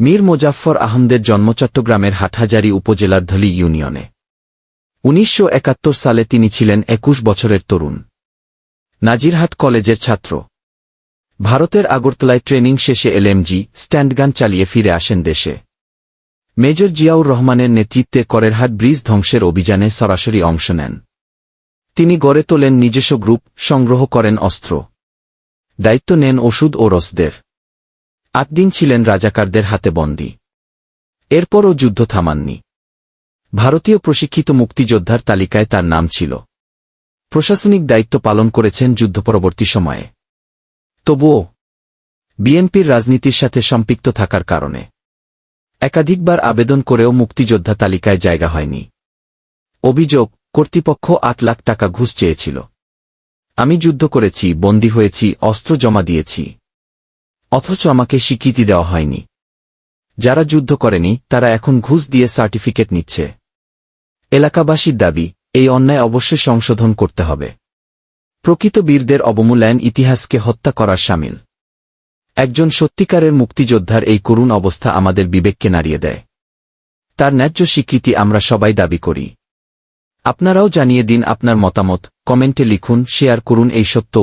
মীর মোজাফফর আহমদের জন্ম চট্টগ্রামের হাটহাজারী উপজেলার ধলি ইউনিয়নে। উনিশশো একাত্তর সালে তিনি ছিলেন একুশ বছরের তরুণ। নাজিরহাট কলেজের ছাত্র। ভারতের আগরতলায় ট্রেনিং শেষে এলএমজি স্ট্যান্ডগান চালিয়ে ফিরে আসেন দেশে। মেজর জিয়াউর রহমানের নেতৃত্বে করেরহাট ব্রিজ ধ্বংসের অভিযানে সরাসরি অংশ নেন। তিনি গড়ে তোলেন নিজস্ব গ্রুপ, সংগ্রহ করেন অস্ত্র। দায়িত্ব নেন ওষুধ ও রসদের। আট দিন ছিলেন রাজাকারদের হাতে বন্দী। এরপরও যুদ্ধ থামাননি। ভারতীয় প্রশিক্ষিত মুক্তিযোদ্ধার তালিকায় তার নাম ছিল। প্রশাসনিক দায়িত্ব পালন করেছেন যুদ্ধপরবর্তী সময়ে। তবুও, বিএনপির রাজনীতির সাথে সম্পৃক্ত থাকার কারণে। একাধিকবার আবেদন করেও মুক্তিযোদ্ধা তালিকায় জায়গা হয়নি। অভিযোগ, কর্তৃপক্ষ আট লাখ টাকা ঘুষ চেয়েছিল। আমি যুদ্ধ করেছি, বন্দী হয়েছি, অস্ত্র জমা দিয়েছি। অথচ আমাকে স্বীকৃতি দেওয়া হয়নি। যারা যুদ্ধ করেনি, তারা এখন ঘুষ দিয়ে সার্টিফিকেট নিচ্ছে। এলাকাবাসীর দাবি, এই অন্যায় অবশ্যই সংশোধন করতে হবে। প্রকৃত বীরদের অবমূল্যায়ন ইতিহাসকে হত্যা করার সামিল। একজন সত্যিকারের মুক্তিযোদ্ধার এই করুণ অবস্থা আমাদের বিবেককে নাড়িয়ে দেয়। তার ন্যায্য স্বীকৃতি আমরা সবাই দাবি করি। আপনারাও জানিয়ে দিন আপনার মতামত, কমেন্টে লিখুন, শেয়ার করুন এই সত্য